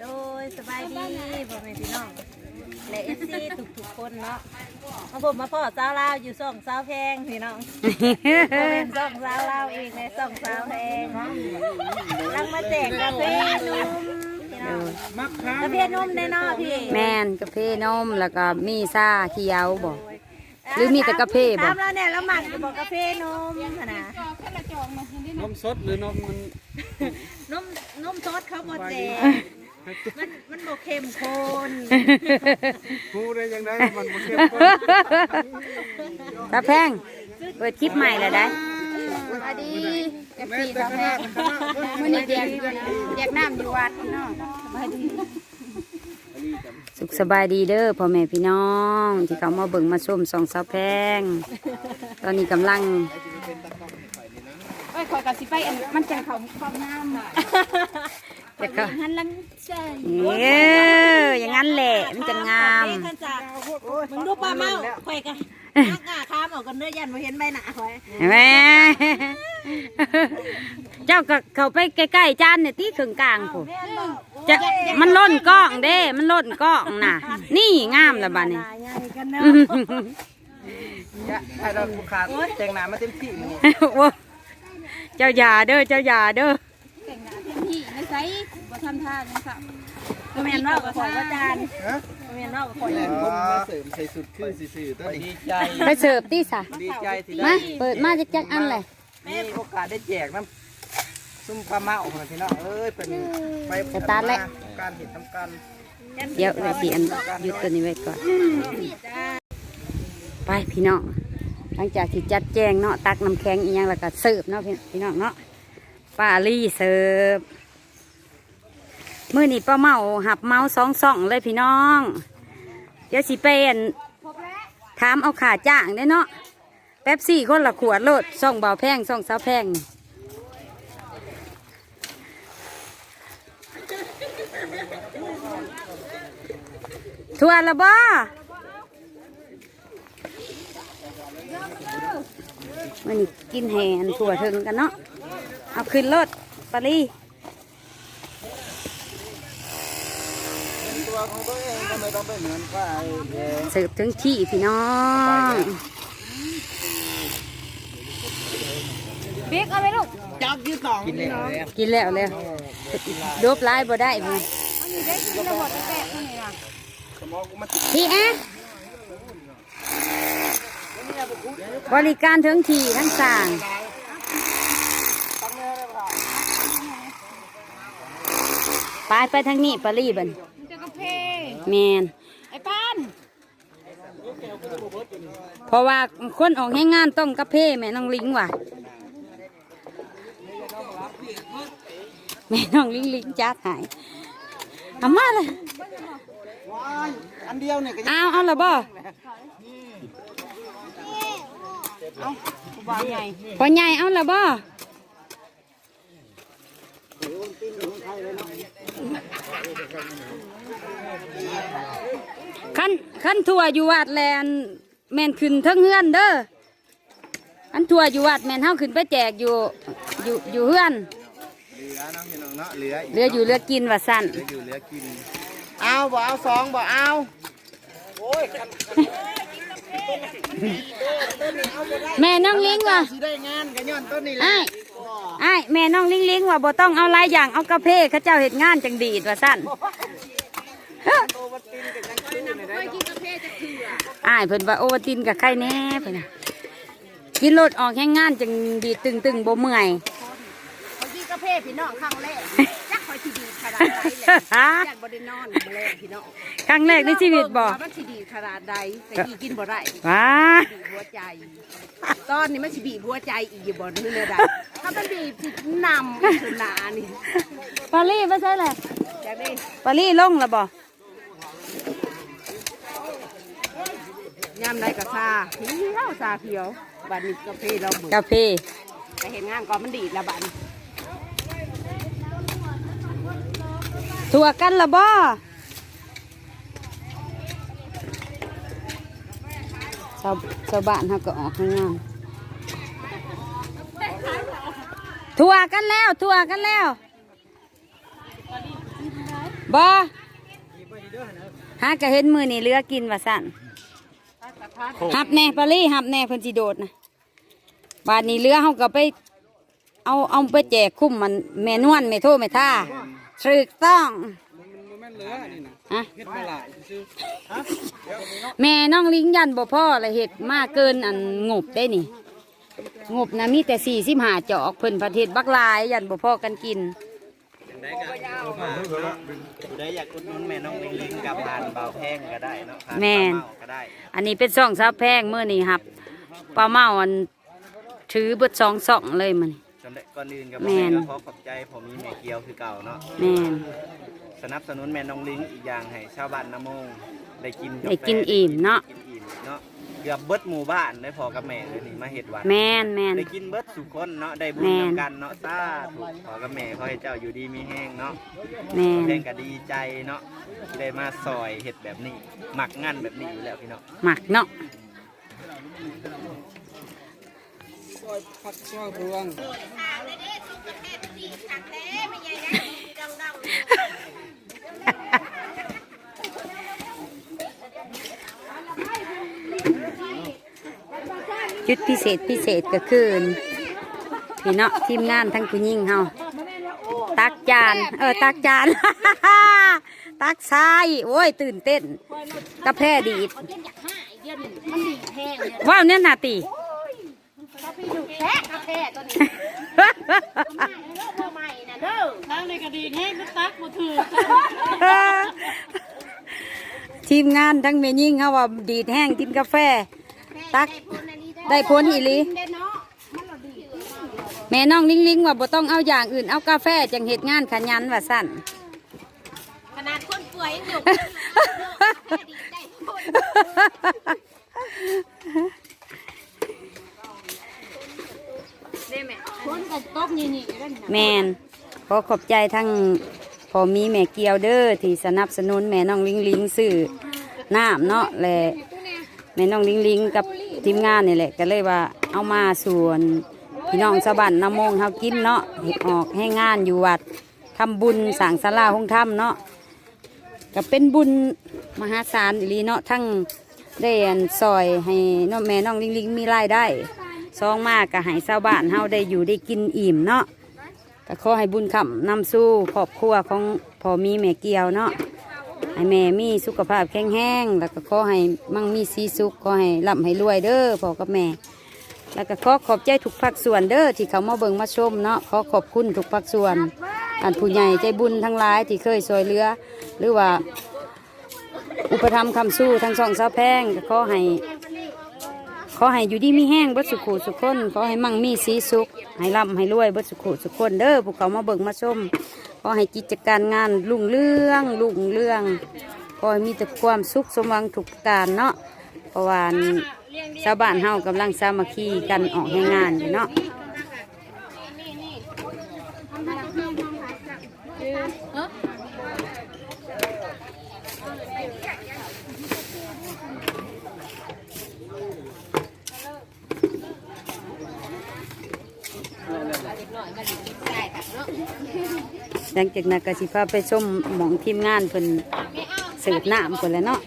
โดยสบายดีพ่อแม่พี่น้องและเอฟซีทุกๆคนเนาะมาผมมาพ่อสาวลาวอยู่ส่องสาวแพงพี่น้องบ่เป็นส่องสาวลาวเองในส่องสาวแพงลังมาแจกกาแฟนมพี่น้องมักค้ากาแฟนมแน่นอนพี่แม่นกาแฟนมแล้วก็มีซ่าเขียวบ่หรือมีแต่กาแฟบ่ ตามแล้วเนี่ยแล้วหมักจะบอกกาแฟนมหั่นนะนมสดหรือนมมันนมนมซดเขาบดแจก มันมันบกเข้มข้นพูดได้ยังไงมันบ่เข้มข้นตาแพงเปิดคลิปใหม่แล้วได้สวัสดีเอฟแม่ซีแต่สาวขแพนาดงขนาดมื่อนี้แจกแจกน้ำอยู่วัดเนาะสบายดีสุขสบายดีเด้อพ่อแม่พี่น้อง ที่เขามาเบิ่งมาชมสองสาวแพง ตอนนี้กำลังเอ้ยขอกระสิไปอันมันจังเขาความน้ำอ่ะจะก็หันหลังใช่เอออย่างนั้นแหละมันจะงามเอ้ยกันจ้ะมึงดูปลาเมาข่อยกันนักงาข้ามออกกันเนื้อยันมาเห็นใบหน้าข่อยเห็นไหมเจ้าก็เข้าไปใกล้ๆจานเนี่ยตีขึงกลางผมจะมันล่นกล้องเด้ มันล่นกล้องน่ะ นี่งามละบ้านี่ตายใหญ่กันเนาะถ้าเราผู้ขาดแต่งหน้ามาเต็มที่มันโอ้เจ้าอย่าเด้อเจ้าอย่าเด้อแต่งหน้าเต็มที่ใน ไซส์บ่ทำท่าจังสับก็แม่นว่ากับข่อยว่าจานฮะก็แม่นว่ากับข่อยผมมาเสริมใส่สุดคือซื่อๆตัวนี้ดีใจไปเสิร์ฟตีสะดีใจที่มาได้เปิดมาจะจักอันเลยมีโอกาสได้แจกน้ำซุ่มปลาเมาของพี่น้องเอ้ยเป็นไปการเห็นทำการเดี๋ยวเลยสิอันหยุดตัวนี้ไว้ก่อน ไปพี่น้องหลังจากที่จัดแจงเนาะตักน้ำแข็งอีกอย่างแล้วก็เสิร์ฟเนาะพี่พี่น้องเนาะป้าลี่เสิร์ฟ มื้อนี้ป้าเมาหับเมาสองสองเลยพี่น้อง เดี๋ยวสิเป็นถามเอาขาจ้างได้เนาะแป๊บซี่คนละขวดโลดส่องเบาแพงส่องสาวแพงทัวร์ละบ่มันนี้กินแหนถั่วถึงกันเนาะ เอาขึ้นรถปารี ตัวของตัวเองก็ไม่ต้องไปเหมือนใครเองเสิร์ฟถึงที่พี่น้องบิ๊กเอาไปลูกจับยืดต่องกินเลยกินแล้วเลยโดบไล่บ่ได้บ่อันนี้ได้กินแล้วหมดแตกเท่านี้ล่ะสมองกูมันพี่แอะบริการถึงที่ทั้งสร้างไปไปทางนี้ปารีบันมันจะกาแฟ แมนไอ้ป้านเพราะว่าคนออกให้งานต้องกระเพาะแม่น้องลิงว่ะแม่น้องลิงลิงจัดหายเอามาเลยอันเดียวเนี่ยก็เอาเอาละบ่วางไงพอใหญ่เอาละบ่ ขั้นขั้นถั่วอยู่วัดแลนแมนขึ้นเทั้งเฮือนเด้ออันถั่วอยู่วัดแมนเฮาขึ้นไปแจกอยู่อยู่อยู่เฮือนเหลือน้ำพี่น้องเนาะเหลือเหลืออยู่เหลือกินว่าสั่นเหลืออยู่เหลือกินเอาบ่เอาสองบ่เอาแม่น้องลิงว่ะสิได้งานกันย้อนต้นนี่แหละ ไอ้ไอ้ายแม่น้องลิงลิงว่าบ่ต้องเอาหลายอย่างเอากระเพาะเขาเจ้าเห็ดงานจังดีดว่าสั่นอ้ายเพิ่นว่าโอวัลตินกับไข่แน่เพิ่นน่ะกินรถออกแห้งงานจังดีดตึงตึงๆบ่เมื่อยเมื่อกี้กาแฟพี่น้องครั้งแรกจักคอยทีดี ขนาดใดเลยยันบ่ได้นอนมาแล้วพี่น้องครั้งแรกในชีวิตบ่ว่ามันสิดีขนาดใดแต่อีกินบ่ได้ว้าบีบหัวใจ ตอนนี้มันสิบีบหัวใจอีกอยู่บ่นี่เลยได้ถ้ามันบีบสินำอีกคือหนานี่ปาลี่ไม่ใช่แหละจากนี้ปาลี่ลงแล้วบ่ยามใดก็ซาเขียวซาเขียวบัดนี้กาแฟเราเบิดกาแฟไปเห็นงานก่อนมันดีดละบัดนี้ ถั่วกันละบ่ชาวชาวบ้านเขาก็ออกแห้งงานถั่วกันแล้วถั่วกันแล้วบ่หากะเห็นมือนี่เรือกินว่าสั่นหับแน่ปาลี่หับแน่เพิ่นสิโดดนะบาดนี้เรือเฮาก็ไป เอาเอาไปแจกคุ้มมันแม่นวลแม่โทแม่ท่า ถูกต้องแม่นเหลือนี่นะฮะเฮ็ดมาหลายซื้อแม่น้องลิงยันบ่พ่อละเห็ดมากเกินอันงบได้นี่ งบนะมีแต่สี่สิบห้าจอกเพิ่นประเทศบักหลายยันบ่พ่อกันกินได้ก็มาเนาะได้อยากอุดหนุนแม่น้องลิงลิงกับผ่านเบาแพงก็ได้เนาะผ่านแม่น เบาเมาก็ได้อันนี้เป็นซ่องซับแพงเมื่อนี่ครับปลาเมาอันถือเบิดสองซ่องเลยมัน จำได้ก่อนอื่นกับแม่นก็ขอขอบใจผมมีแม่เกียวคือเก่าเนาะแม่นสนับสนุนแม่น้องลิงอีกอย่างให้ชาวบ้านนาโมงได้กินาแฟได้กินอิ่มเนาะกินอิ่มเนาะเกือบเบิดหมู่บ้านได้พอกับแม่เลยนี่มาเฮ็ดวัดแม่นแม่น ได้กินเบิดสุคนเนาะได้บุญแม่น นำกันเนาะสาธุขอกับแม่ขอให้เจ้าอยู่ดีมีแห้งเนาะ แม่แพนงก็ดีใจเนาะได้มาซอยเห็ดแบบนี้หมักงั้นแบบนี้อยู่แล้วพี่เนาะหมักเนาะ ซ อยผักซอยพวงจุดพิเศษพิเศษก็คือพี่เนาะทีมงานทั้งผู้หญิงเฮาตักจาน เออ ตักจาน ตักทรายโอ้ย ตื่นเต้นกาแฟดีดว้าวเนี่ยนาตี แพ้กาแฟตัวนี้ใหม่นะเด้อทีมงานทั้งเมยิ่งเขาว่าดีดแห้งกินกาแฟ ตักได้ผลอีลีแม่น้องลิงลิงว่าบ่ต้องเอาอย่างอื่นเอากาแฟจังเหตุงานขยันว่าสั่นขนาดคนป่วยยังอยู่ ได้ผลคนกับต๊อกนี่นี่ก็ได้นะแมนขอขอบใจทั้งพอมีแม่เกียวเด้อที่สนับสนุนแม่น้องลิงลิงซื้อน้ำเนาะและแม่น้องลิงลิงกับทีมงานนี่แหละก็เลยว่าเอามาส่วนพี่น้องชาวบ้านน้ำมงเฮากินเนาะเฮ็ดออกให้งานอยู่วัดทำบุญสร้างศาลาห้องถ้ำเนาะก็เป็นบุญมหาศาลอีหลีเนาะทั้งได้อันซอยให้น้องแม่น้องลิงลิงมีรายได้ ซองมากก็ให้ชาวบ้านเฮาได้อยู่ได้กินอิ่มเนาะก็ขอให้บุญคำนำสู้ครอบครัวของพ่อมีแม่เกียวเนาะให้แม่มีสุขภาพแข็งแรงแล้วก็ขอให้มั่งมีสีสุขขอให้ร่ำให้รวยเด้อพ่อกับแม่ แล้วก็ขอขอบใจทุกภาคส่วนเด้อที่เขามาเบิ่งมาชมเนาะขอขอบคุณทุกภาคส่วนอันผู้ใหญ่ใจบุญทั้งหลายที่เคยช่วยเหลือ หรือว่า อุปถัมคำสู้ทั้งสองสาวแพงก็ขอให้ ขอให้อยู่ดีมีแห้งเบิดสุขุสุขคนขอให้มั่งมีสีสุขให้ร่ำให้รวยเบิดสุขุสุขคนเด้อพวกเขามาเบิ่งมาชมขอให้กิจการงานรุ่งเรื่องรุ่งเรื่องขอให้มีแต่ความสุขสมหวังทุกการเนาะเพราะว่าชาวบ้านเฮากำลังสามัคคีกันออกให้งานอยู่เนาะ หลังจากนั้นก็สิพาไปชมหมองทีมงานเพิ่นเสิร์ฟน้ำคนแหล้วเนาะ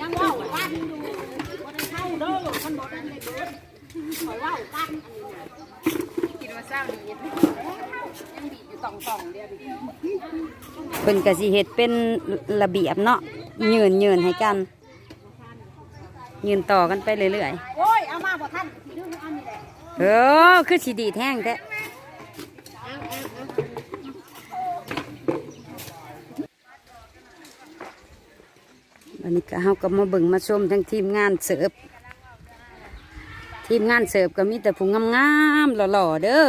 ยังว่าวันดูวันเข้าเด้อมันบอกได้เลยเบิดขอยว่ากันกินมาเศร้าดียังบีอยู่สองสองเดียวดิเพิ่นก็สิเฮ็ดเป็นระเบียบเนาะยืนยืนให้กัน ยืนต่อกันไปเรื่อยโอ้ยเอามาบ่ท่านเรื่องอันนี้แหละๆเออคือสิดีแท่งแท้ วันนี้ก็เฮาก็มาเบิ่งมาชมทั้งทีมงานเสิร์ฟทีมงานเสิร์ฟก็มีแต่ผู้งามๆหล่อๆเด้อ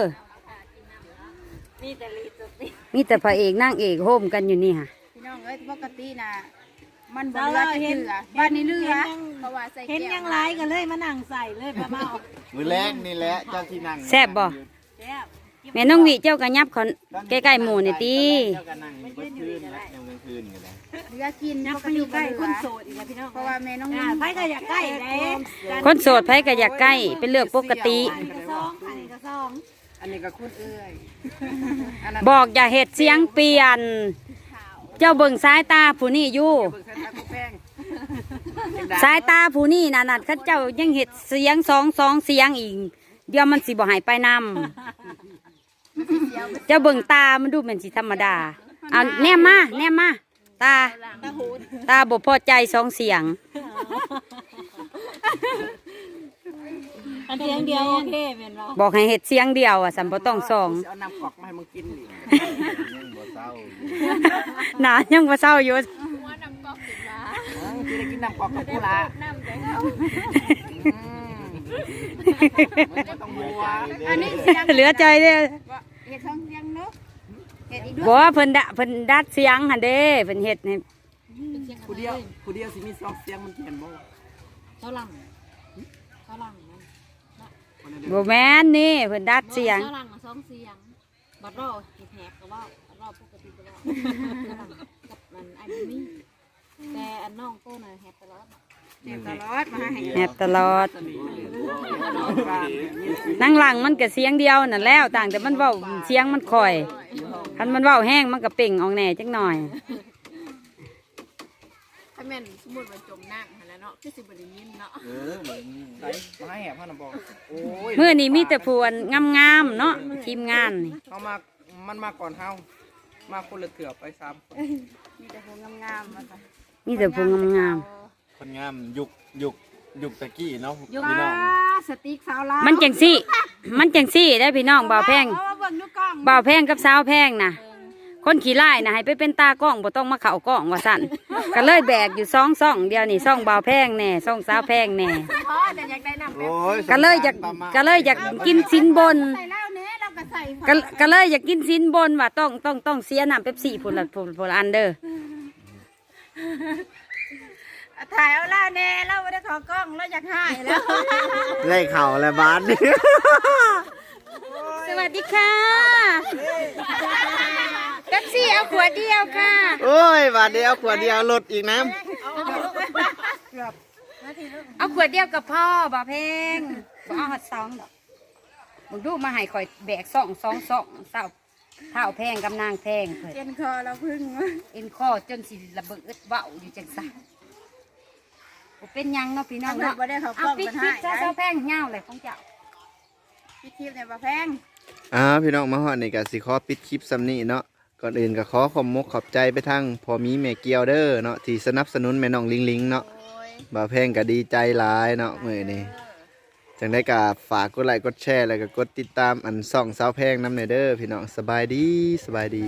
มีแต่ลีสติมีแต่พระเอกนางเอกโฮมกันอยู่นี่ค่ะพี่น้องเอ้ยปกติน่ะมันบ่เลือจะเกลือบ้านนี้เลือเพราะว่าใส่เห็นแก้วยังไรกันเลยมานั่งใส่เลยป้าเมามือแรกนี่แหละเจ้าที่นั่งแซ่บบ่แซ่บ แม่น้องวิเจ้าก็ยับเขาใกล้ๆหมู่นี่ติเจ้าก็นั่งเมื่อคืนและยังกลางคืนกันเลยเลือกินยักปไปกอติยู่ใกบ่ล้เหคลืนอโสดอีกแล้วพี่น้องเพราะว่าแม่น้องอ่าไผก็อยากใกล้เลยคนโสดไผก็อยากใกล้เป็นเรื่องปกติ อันนี้ก็สองอันนี้ก็สองอันนี้ก็คุณเอ้ยบอกอย่าเห็ดเสียงเปลี่ยน เจ้าเบิ่งสายตาผู้นี่อยู่เบิ่งใส่ตาทุกแป้งสายตาผู้นี่น่ะนั่นเขาเจ้ายังเห็ดเสียงสองสองเสียงอีกเดี๋ยวมันสิบ่ใหายไปนำ เจ้าเบิ่งตา มันดูเป็นสิธรรมดาเอาแนมมาแนมมา ตา ตาบ่พอใจสองเสียง อันเพียงเดียวโอเคแม่นบ่บอกให้เห็ดเสียงเดียวอะสัมบ่ต้องสองเอาน้ำกอกมาให้มึงกินนี่ยังบ่เศร้าหนายังบ่เศร้าอยู่อ๋อที่ได้กินน้ำกอกกับกูละน้ำใจเขาไม่ต้องมัวอันนี้เสียงเหลือใจเด้อ เฮ็ดช่องเสียงเนาะเฮ็ดอีกบ่ว่าเพิ่นดะเพิ่นดัดเสียงหั่นเด้เพิ่นเฮ็ดให้ผู้เดียวผู้เดียวสิมีสองเสียงมันเขียนบ่เท่าหลังเท่าหลังนั่นคนนั้นเด้อบ่แม่นนี่เพิ่นดัดเสียง เท่าหลังสองเสียง บัดรอเฮ็ดแหกก็เว้าบัดรอปกติก็เว้าเท่าหลังกับมันไอ้บ่มีแต่ อันน้องโตน่ะแหกตลอดแหกตลอดมาให้แฮบตลอด นั่งหลังมันก็เสียงเดียวนั่นแล้วต่างแต่มันเว้าเสียงมันค่อยคันมันเว้าแห้งมันก็เป่งออกแหน่จักหน่อยถ้าแม่นสมมุติว่าจมน้ำหั่นแหล้วเนาะคือสิบ่ได้ยินเนาะเออเหมือนใส่มาให้แหบพ่อนะบอกโอ้ยมื้อนี้มีแต่พวนงามๆเนาะทีมงานนี่เขามามันมาก่อนเฮามาคนละเถื่อไปสามคนมีแต่พวกงามๆมาจ้ะ มีแต่พวงามคนงามยุคยุคยุคตะกี้เนาะยกพี่น้องสติ๊กสาวลาวๆมันจังซี่ มันจังซี่ได้พี่น้องบ่าวแพงเอามาเบิ่งดูกล้องบ่าวแพงกับสาวแพงน่ะคนขี่ไล่น่ะให้ไปเป็นตากล้องบ่ต้องมาเข้ากล้องว่าสั่น ก็เลยแบกอยู่สองซ่องเดียวนี่ซ่องบ่าวแพงแน่ซ่องสาวแพงแน่พอแต่อยากได้น้ำโอ้ยก็เลยอยากก็เลยอยากกินสินบน ใส่เหล้าเนี้ยเราก็ใส่ก็ก็เลยอยากกินสินบนว่าต้องต้องต้องเสียน้ำเป๊ปซี่พุ่นละพุ่นพุ่นละอันเด้อ ถ่ายเอาเหล้าเนี้ยเราไม่ได้ขอกล้องเราอยากหายแล้วไล่เข่าแล้วบ้านสวัสดีค่ะเป๊ปซี่เอาขวดเดียวค่ะ โอ้ยบาทเดียวขวดเดียวลดอีกน้เอาขวดเดียวกับพ่อบ่าวแพงบ่เอาหัดสองดอกมึงดูมาให้ข่อยแบกสองสองสองเศร้าเท้าแพงกับนางแพงเพิ่นเย็นคอเราพึ่งเอ็นคอจนสิระเบิดเบ้าอยู่จังซั่นบ่เป็นหยังเนาะพี่น้องเนาะไม่ได้เขากเอาล้องปิดมันปิให้ดซะเจ้าแพงเงาเลยของเจ้า พี่ทิพย์เนี่ยมาแพงำอ่าพี่น้องมาฮอดนี่ก็สิขอปิดคลิปซ้ำนี้เนาะก่อนอื่นก็ขอขอบมกขอบใจไปทางพอมีแม่เกียวเด้อเนาะที่สนับสนุนแม่น้องลิงลิงเนาะโอ้ยบ่าวแพงก็ดีใจหลายเนาะมื้อนี้ จังได้ก็ฝากกดไลค์กดแชร์แล้วก็กดติดตามอันส่องสาวแพงน้ำเนยเดอร์พี่น้องสบายดีสบายดี